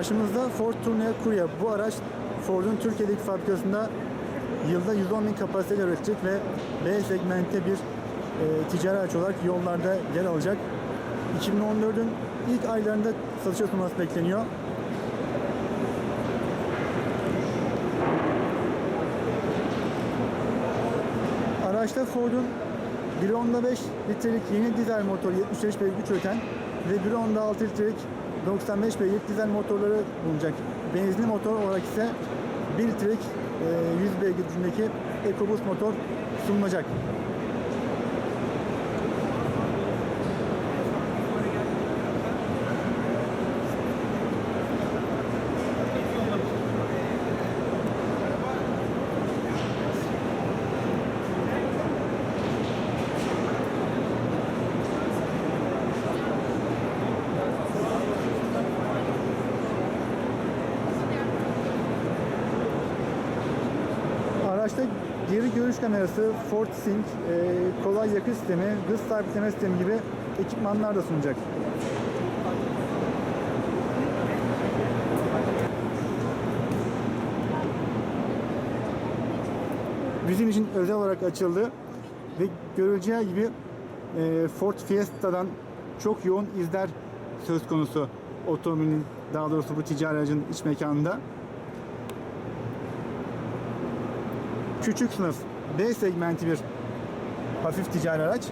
Karşımızda Ford Tourneo Courier. Bu araç Ford'un Türkiye'deki fabrikasında yılda 110 bin kapasiteyle üretecek ve B segmentte bir e, ticari araç olarak yollarda yer alacak. 2014'ün ilk aylarında satışa sunulması bekleniyor. Araçta Ford'un 1.5 litrelik yeni dizel motor 75 beygir güç üreten ve 1.6 litrelik 95 beygir dizel motorları bulunacak. Benzinli motor olarak ise 1 litrelik e, 100 beygir gücündeki EcoBoost motor sunulacak. Araçta geri görüş kamerası, Ford Sync, e, kolay yakıt sistemi, hız sabitleme sistemi gibi ekipmanlar da sunacak. Bizim için özel olarak açıldı ve görüleceği gibi e, Ford Fiesta'dan çok yoğun izler söz konusu otomobilin daha doğrusu bu ticari aracın iç mekanında. küçük sınıf D segmenti bir hafif ticari araç.